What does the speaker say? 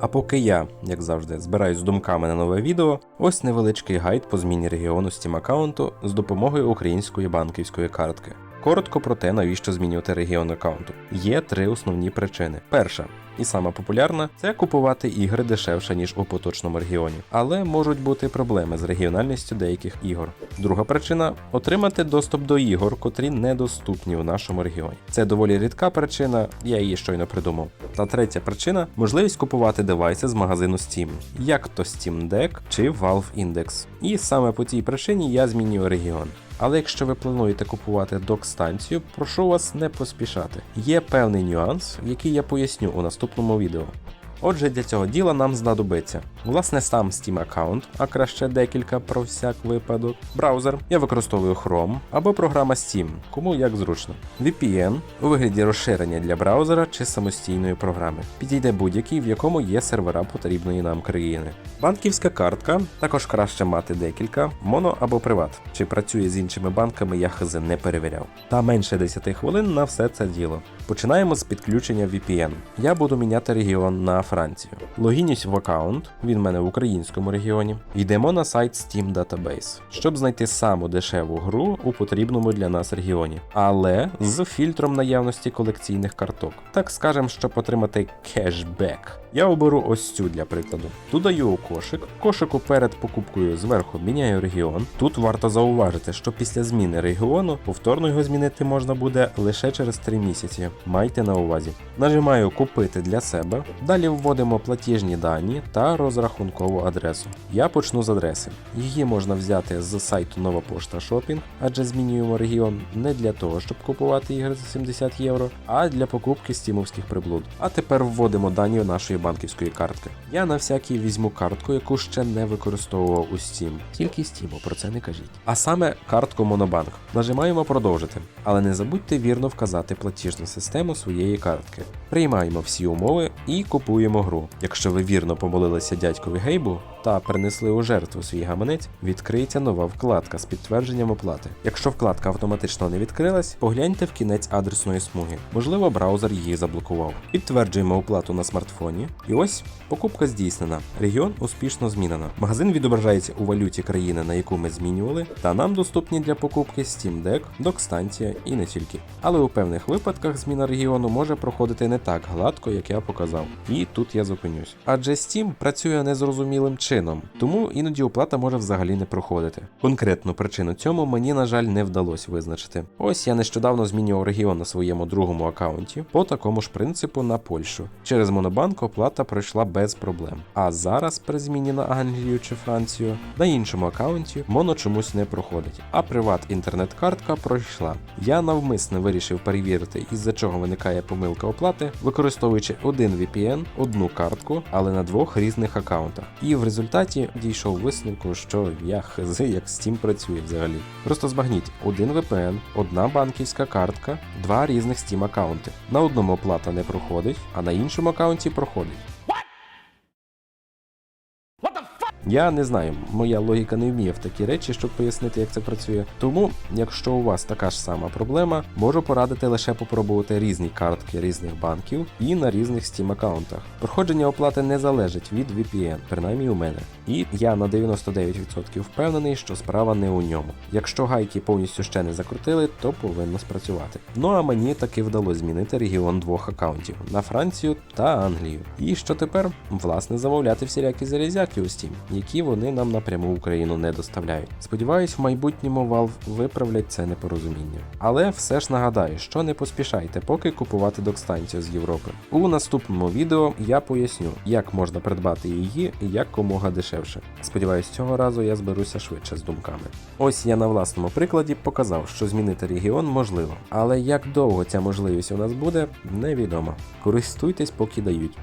А поки я, як завжди, збираюсь думками на нове відео, ось невеличкий гайд по зміні регіону Steam аккаунту з допомогою української банківської картки. Коротко про те, навіщо змінювати регіон аккаунту. Є три основні причини. Перша і сама популярна це купувати ігри дешевше, ніж у поточному регіоні, але можуть бути проблеми з регіональністю деяких ігор. Друга причина отримати доступ до ігор, котрі недоступні у нашому регіоні. Це доволі рідка причина, я її щойно придумав. Та третя причина можливість купувати девайси з магазину Steam, як то Steam Deck чи Valve Index. І саме по цій причині я змінюю регіон. Але якщо ви плануєте купувати док-станцію, прошу вас не поспішати. Є певний нюанс, який я поясню у наступному відео. Отже, для цього діла нам знадобиться власне сам Steam аккаунт, а краще декілька про всяк випадок. Браузер. Я використовую Chrome або програма Steam, кому як зручно. VPN у вигляді розширення для браузера чи самостійної програми. Підійде будь-який, в якому є сервера потрібної нам країни. Банківська картка також краще мати декілька, моно або приват. Чи працює з іншими банками, я хз не перевіряв. Та менше 10 хвилин на все це діло. Починаємо з підключення VPN. Я буду міняти регіон на Францію. Логінюсь в аккаунт, він в мене в українському регіоні. Йдемо на сайт Steam Database, щоб знайти саму дешеву гру у потрібному для нас регіоні, але з фільтром наявності колекційних карток. Так скажемо, щоб отримати кешбек. Я оберу ось цю для прикладу. Тут даю у кошик. Кошику перед покупкою зверху міняю регіон. Тут варто зауважити, що після зміни регіону повторно його змінити можна буде лише через 3 місяці. Майте на увазі. Нажимаю Купити для себе. Далі вводимо платіжні дані та розрахункову адресу. Я почну з адреси. Її можна взяти з сайту Нова Пошта Шопінг, адже змінюємо регіон не для того, щоб купувати ігри за 70 євро, а для покупки стімовських приблуд. А тепер вводимо дані нашої банківської картки. Я на всякий візьму картку, яку ще не використовував у Steam. Тільки Steam, про це не кажіть. А саме картку Монобанк. Нажимаємо продовжити, але не забудьте вірно вказати платіжну систему своєї картки. Приймаємо всі умови і купуємо гру. Якщо ви вірно помолилися дядькові Гейбу та принесли у жертву свій гаманець, відкриється нова вкладка з підтвердженням оплати. Якщо вкладка автоматично не відкрилась, погляньте в кінець адресної смуги. Можливо, браузер її заблокував. Підтверджуємо оплату на смартфоні. І ось покупка здійснена. Регіон успішно змінено. Магазин відображається у валюті країни, на яку ми змінювали, та нам доступні для покупки Steam Deck, док-станція і не тільки. Але у певних випадках зміна регіону може проходити не так гладко, як я показав. І тут я зупинюсь. Адже Steam працює незрозумілим чином, тому іноді оплата може взагалі не проходити. Конкретну причину цьому мені, на жаль, не вдалося визначити. Ось я нещодавно змінював регіон на своєму другому аккаунті по такому ж принципу на Польщу. Через Монобанк оплата пройшла без проблем. А зараз при зміні на Англію чи Францію на іншому аккаунті моно чомусь не проходить, а приват інтернет-картка пройшла. Я навмисно вирішив перевірити, із-за чого виникає помилка оплати, використовуючи один VPN, одну картку, але на двох різних аккаунтах. І в результаті дійшов висновку, що я хз як Steam працює взагалі. Просто збагніть один VPN, одна банківська картка, два різних Steam аккаунти. На одному оплата не проходить, а на іншому аккаунті проходить. Я не знаю, моя логіка не вміє в такі речі, щоб пояснити, як це працює. Тому, якщо у вас така ж сама проблема, можу порадити лише попробувати різні картки різних банків і на різних Steam аккаунтах. Проходження оплати не залежить від VPN, принаймні у мене. І я на 99% впевнений, що справа не у ньому. Якщо гайки повністю ще не закрутили, то повинно спрацювати. Ну а мені таки вдалося змінити регіон двох аккаунтів на Францію та Англію. І що тепер? Власне, замовляти всілякі залізяки у Steam які вони нам напряму в Україну не доставляють. Сподіваюсь, в майбутньому Valve виправлять це непорозуміння. Але все ж нагадаю, що не поспішайте, поки купувати док-станцію з Європи. У наступному відео я поясню, як можна придбати її і як комога дешевше. Сподіваюсь, цього разу я зберуся швидше з думками. Ось я на власному прикладі показав, що змінити регіон можливо, але як довго ця можливість у нас буде, невідомо. Користуйтесь, поки дають.